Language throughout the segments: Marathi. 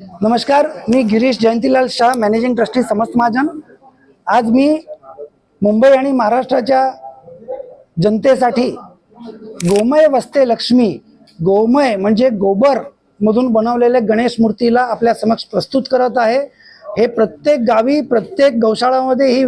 नमस्कार मी गिरीश जयंतीलाल शाह मॅनेजिंग ट्रस्टी समस्त महाजन. आज मी मुंबई आणि महाराष्ट्राच्या जनतेसाठी गोमय वस्ते लक्ष्मी गोमय म्हणजे गोबर मधून बनवलेले गणेश मूर्तीला आपल्या समक्ष प्रस्तुत करत आहे. हे प्रत्येक गावी प्रत्येक गौशाळामध्ये ही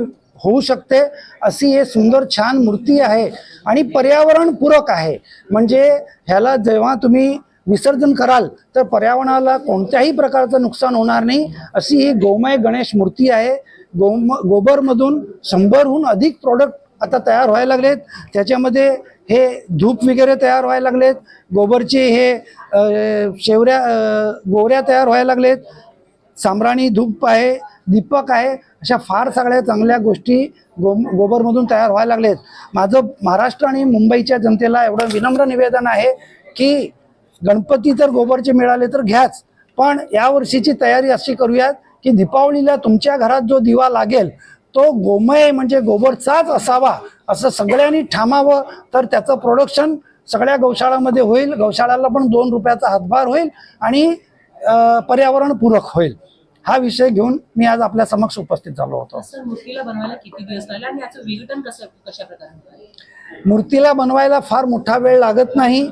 होऊ शकते अशी हे सुंदर छान मूर्ती आहे. आणि पर्यावरणपूरक आहे. म्हणजे ह्याला जेव्हा तुम्ही विसर्जन कराल तर पर्यावरणाला कोणत्याही प्रकारचं नुकसान होणार नाही अशी ही गोमय गणेश मूर्ती आहे. गोम गोबरमधून शंभरहून अधिक प्रोडक्ट आता तयार व्हायला लागलेत. त्याच्यामध्ये हे धूप वगैरे तयार व्हायला लागलेत. गोबरचे हे शेवऱ्या गोऱ्या गोवऱ्या तयार व्हायला लागलेत. सामराणी धूप आहे दीपक आहे अशा फार सगळ्या चांगल्या गोष्टी गो गोबरमधून तयार व्हायला लागलेत. माझं महाराष्ट्र आणि मुंबईच्या जनतेला एवढं विनम्र निवेदन आहे की गणपती जर गोबरचे मिळाले तर घ्याच. पण या वर्षीची तयारी अशी करूयात की दीपावलीला तुमच्या घरात जो दिवा लागेल तो गोमय म्हणजे गोबरचाच असावा असं सगळ्यांनी ठामावं. तर त्याचं प्रोडक्शन सगळ्या गौशाळामध्ये होईल. गौशाळाला पण दोन रुपयाचा हातभार होईल आणि पर्यावरणपूरक होईल. हा विषय घेऊन मी आज आपल्या समक्ष उपस्थित झालो होतं? मूर्तीला बनवायला फार मोठा वेळ लागत नाही.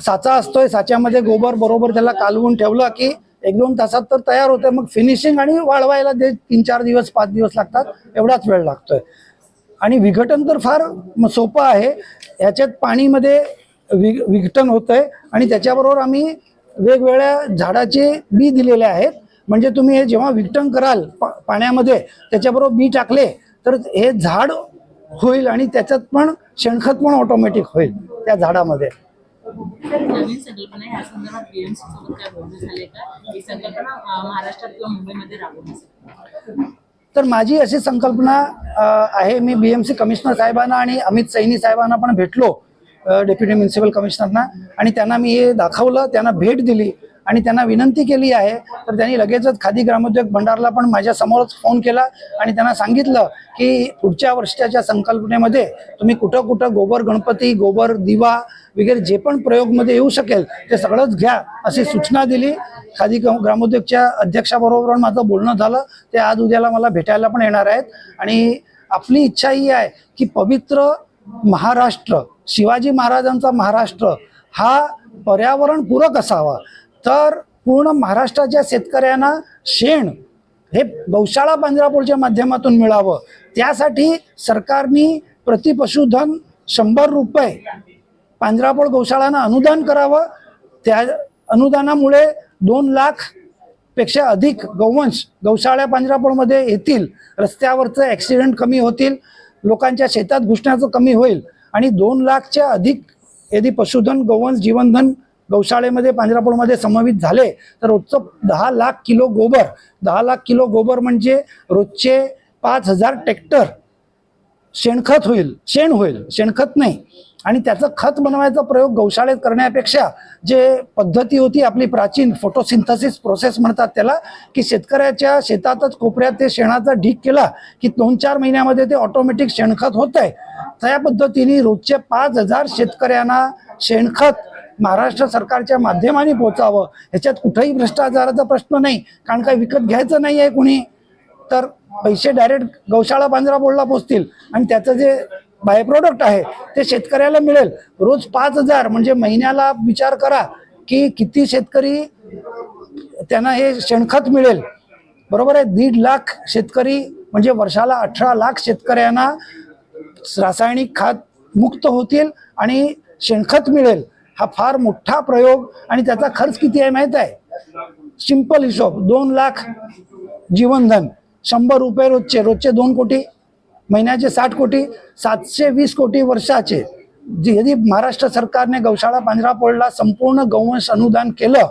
साचा असतोय साच्यामध्ये गोबर बरोबर त्याला कालवून ठेवलं की एक दोन तासात तर तयार होते मग फिनिशिंग आणि वाळवायला ते तीन चार दिवस पाच दिवस लागतात एवढाच वेळ लागतोय. आणि विघटन तर फार सोपं आहे. याच्यात पाणीमध्ये वि विघटन होतंय आणि त्याच्याबरोबर आम्ही वेगवेगळ्या झाडाचे बी दिलेले आहेत. म्हणजे तुम्ही हे जेव्हा विघटन कराल पा पाण्यामध्ये त्याच्याबरोबर बी टाकले तर हे झाड होईल आणि त्याच्यात पण शेणखत पण ऑटोमॅटिक होईल त्या झाडामध्ये. तर नवीन संकल्पना या संदर्भात बीएमसी सोबत काय बोलणं झाले का? ही संकल्पना महाराष्ट्रात किंवा मुंबईमध्ये राबवण्यासाठी तर माझी अशी संकल्पना आहे मी बी एम सी कमिशनर साहेबांना आणि अमित सैनी साहेबांना पण भेटलो डेप्युटी म्युन्सिपल कमिशनरना. आणि त्यांना मी हे दाखवलं त्यांना भेट दिली आणि त्यांना विनंती केली आहे. तर त्यांनी लगेचच खादी ग्रामोद्योग भंडारला पण माझ्या समोरच फोन केला आणि त्यांना सांगितलं की पुढच्या वर्षाच्या संकल्पनेमध्ये तुम्ही कुठं कुठं गोबर गणपती गोबर दिवा वगैरे जे पण प्रयोगमध्ये येऊ शकेल ते सगळंच घ्या अशी सूचना दिली. खादी ग्रामोद्योगच्या अध्यक्षाबरोबर माझं बोलणं झालं. ते आज उद्याला मला भेटायला पण येणार आहेत. आणि आपली इच्छा ही आहे की पवित्र महाराष्ट्र शिवाजी महाराजांचा महाराष्ट्र हा पर्यावरणपूरक असावा. तर पूर्ण महाराष्ट्राच्या शेतकऱ्यांना शेण हे गौशाळा पांजरापोळच्या माध्यमातून मिळावं. त्यासाठी सरकारने प्रति पशुधन शंभर रुपये पांजरापोळ गौशाळांना अनुदान करावं. त्या अनुदानामुळे दोन लाखपेक्षा अधिक गौवंश गौशाळ्या पांजरापोळमध्ये येतील. रस्त्यावरचं ॲक्सिडेंट कमी होतील. लोकांच्या शेतात घुसण्याचं कमी होईल. आणि दोन लाखच्या अधिक यदि पशुधन गौवंश जीवनधन गौशाळेमध्ये पांजरापोळमध्ये समवित झाले तर रोजचं दहा लाख किलो गोबर दहा लाख किलो गोबर म्हणजे रोजचे पाच हजार ट्रॅक्टर शेणखत होईल. शेण होईल. शेणखत नाही. आणि त्याचं खत बनवायचा प्रयोग गौशाळेत करण्यापेक्षा जे पद्धती होती आपली प्राचीन फोटोसिंथसिस प्रोसेस म्हणतात त्याला की शेतकऱ्याच्या शेतातच कोपऱ्यात ते शेणाचा ढीक केला की दोन चार महिन्यामध्ये ते ऑटोमॅटिक शेणखत होत आहे त्या पद्धतीने रोजचे पाच हजार शेतकऱ्यांना शेणखत महाराष्ट्र सरकारच्या माध्यमाने पोचावं ह्याच्यात कुठंही भ्रष्टाचाराचा प्रश्न नाही कारण काय विकत घ्यायचं नाही आहे कुणी. तर पैसे डायरेक्ट गौशाळा पांजरापोळला पोचतील. आणि त्याचं जे बाय प्रोडक्ट आहे ते शेतकऱ्याला मिळेल. रोज पाच हजार म्हणजे महिन्याला विचार करा की किती शेतकरी त्यांना हे शेणखत मिळेल. बरोबर आहे? दीड लाख शेतकरी म्हणजे वर्षाला अठरा लाख शेतकऱ्यांना रासायनिक खात मुक्त होतील आणि शेणखत मिळेल. हा फार मोठा प्रयोग आणि त्याचा खर्च किती आहे माहीत आहे? सिंपल हिशोब दोन लाख जीवनधन शंभर रुपये रोजचे रोजचे दोन कोटी. महिन्याचे साठ कोटी सातशे वीस कोटी वर्षाचे. यदि महाराष्ट्र सरकारने गौशाळा पांजरा पोळला संपूर्ण गौवंश अनुदान केलं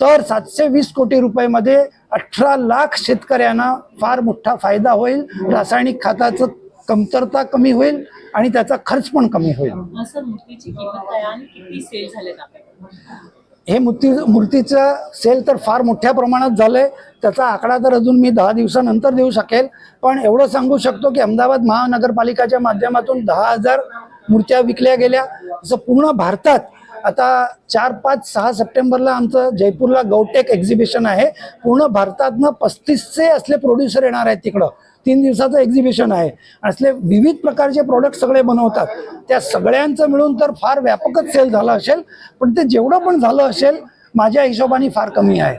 तर सातशे वीस कोटी रुपयामध्ये अठरा लाख शेतकऱ्यांना फार मोठा फायदा होईल. रासायनिक खताचं कमतरता कमी होईल आणि त्याचा खर्च पण कमी होईल. हे मूर्ती मूर्तीचं सेल तर फार मोठ्या प्रमाणात झालं आहे त्याचा आकडा तर अजून मी दहा दिवसानंतर देऊ शकेल. पण एवढं सांगू शकतो की अहमदाबाद महानगरपालिकाच्या माध्यमातून दहा हजार मूर्त्या विकल्या गेल्या. असं पूर्ण भारतात आता चार पाच सहा सप्टेंबरला आमचं जयपूरला गौटेक एक्झिबिशन आहे. पूर्ण भारतातनं पस्तीसचे असले प्रोड्युसर येणार आहेत तिकडं. तीन दिवसाचं एक्झिबिशन आहे. असले विविध प्रकारचे प्रोडक्ट सगळे बनवतात. त्या सगळ्यांचं मिळून तर फार व्यापकच सेल झाला असेल. पण ते जेवढं पण झालं असेल माझ्या हिशोबाने फार कमी आहे?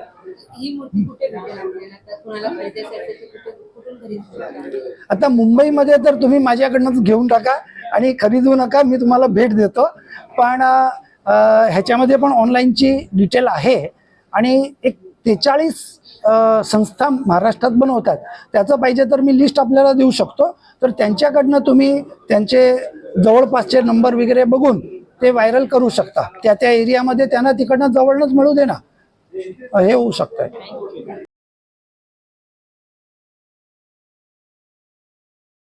आता मुंबईमध्ये तर तुम्ही माझ्याकडनं घेऊन टाका आणि खरीदू नका मी तुम्हाला भेट देतो. पण ह्याच्यामध्ये पण ऑनलाईनची डिटेल आहे. आणि एक त्रेचाळीस संस्था महाराष्ट्रात बनवतात. त्याचं पाहिजे तर मी लिस्ट आपल्याला देऊ शकतो. तर त्यांच्याकडनं तुम्ही त्यांचे जवळपासचे नंबर वगैरे बघून ते व्हायरल करू शकता. त्या त्या एरियामध्ये त्यांना तिकडनं जवळच मिळू दे ना. हे होऊ शकतं